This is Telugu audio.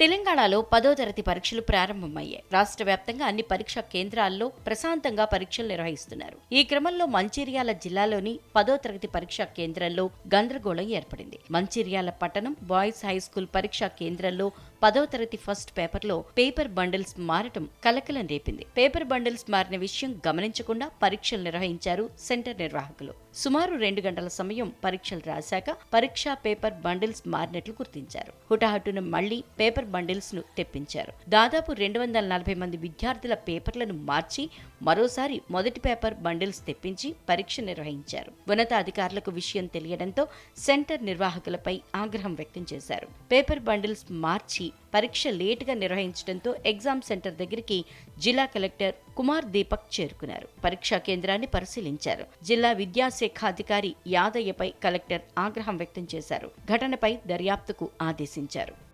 తెలంగాణలో పదో తరగతి పరీక్షలు ప్రారంభమయ్యాయి. రాష్ట్ర వ్యాప్తంగా అన్ని పరీక్షా కేంద్రాల్లో ప్రశాంతంగా పరీక్షలు నిర్వహిస్తున్నారు. ఈ క్రమంలో మంచిర్యాల జిల్లాలోని పదో తరగతి పరీక్షా కేంద్రంలో గందరగోళం ఏర్పడింది. మంచిర్యాల పట్టణం బాయ్స్ హై స్కూల్ పరీక్షా కేంద్రంలో పదో తరగతి ఫస్ట్ పేపర్లో పేపర్ బండిల్స్ మారటం కలకలం రేపింది. పేపర్ బండిల్స్ మారిన విషయం గమనించకుండా పరీక్షలు నిర్వహించారు సెంటర్ నిర్వాహకులు. సుమారు రెండు గంటల సమయం పరీక్షలు రాశాక పరీక్షా పేపర్ బండిల్స్ మారినట్లు గుర్తించారు. హుటాహుటిన మళ్ళీ పేపర్ బండిల్స్ను తెప్పించారు. దాదాపు రెండు వందల నలభై మంది విద్యార్థుల పేపర్లను మార్చి మరోసారి మొదటి పేపర్ బండిల్స్ తెప్పించి పరీక్ష నిర్వహించారు. ఉన్నతాధికారులకు విషయం తెలియడంతో సెంటర్ నిర్వాహకులపై ఆగ్రహం వ్యక్తం చేశారు. పేపర్ బండిల్స్ మార్చి పరీక్ష లేటుగా నిర్వహించడంతో ఎగ్జామ్ సెంటర్ దగ్గరికి జిల్లా కలెక్టర్ కుమార్ దీపక్ చేరుకున్నారు. పరీక్షా కేంద్రాన్ని పరిశీలించారు. జిల్లా విద్యాశాఖాధికారి యాదయ్యపై కలెక్టర్ ఆగ్రహం వ్యక్తం చేశారు. ఘటనపై దర్యాప్తుకు ఆదేశించారు.